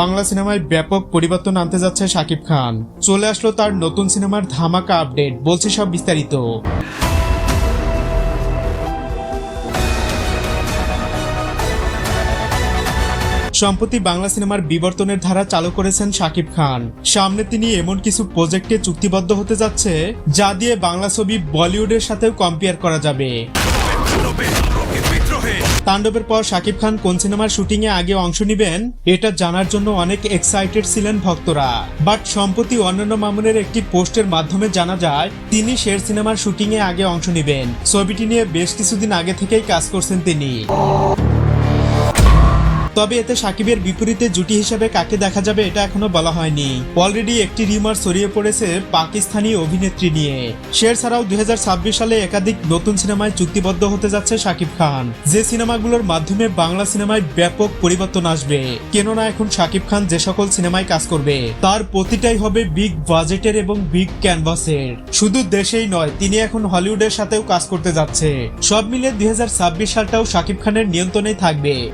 বাংলা সিনেমায় ব্যাপক পরিবর্তন আনতে যাচ্ছে শাকিব খান। চলে আসলো তার নতুন সিনেমার ধামাকা আপডেট, বলছে সব বিস্তারিত। সম্প্রতি বাংলা সিনেমার বিবর্তনের ধারা চালু করেছেন শাকিব খান। সামনে তিনি এমন কিছু প্রজেক্টে চুক্তিবদ্ধ হতে যাচ্ছে, যা দিয়ে বাংলা ছবি বলিউডের সাথেও কম্পেয়ার করা যাবে। তাণ্ডবের পর শাকিব খান কোন সিনেমার শুটিং এ আগে অংশ নেবেন, এটা জানার জন্য অনেক এক্সাইটেড ছিলেন ভক্তরা। বাট সম্প্রতি অন্যান্য মামুনের একটি পোস্টের মাধ্যমে জানা যায়, তিনি শের সিনেমার শুটিং এ আগে অংশ নেবেন। ছবিটি নিয়ে বেশ কিছুদিন আগে থেকেই কাজ করছেন তিনি। তবে এতে সাকিবের বিপরীতে জুটি হিসেবে কাকে দেখা যাবে এটা এখনও বলা হয়নি। অলরেডি একটি রিমার ছড়িয়ে পড়েছে পাকিস্তানি অভিনেত্রী নিয়ে। শের ছাড়াও দুই হাজার ছাব্বিশ সালে একাধিক নতুন সিনেমায় চুক্তিবদ্ধ হতে যাচ্ছে সাকিব খান। যে সিনেমাগুলোর মাধ্যমে বাংলা সিনেমায় ব্যাপক পরিবর্তন আসবে। কেননা এখন সাকিব খান যে সকল সিনেমায় কাজ করবে, তার প্রতিটাই হবে বিগ বাজেটের এবং বিগ ক্যানভাসের। শুধু দেশেই নয়, তিনি এখন হলিউডের সাথেও কাজ করতে যাচ্ছে। সব মিলে দুই হাজার ছাব্বিশ সালটাও সাকিব খানের নিয়ন্ত্রণেই থাকবে।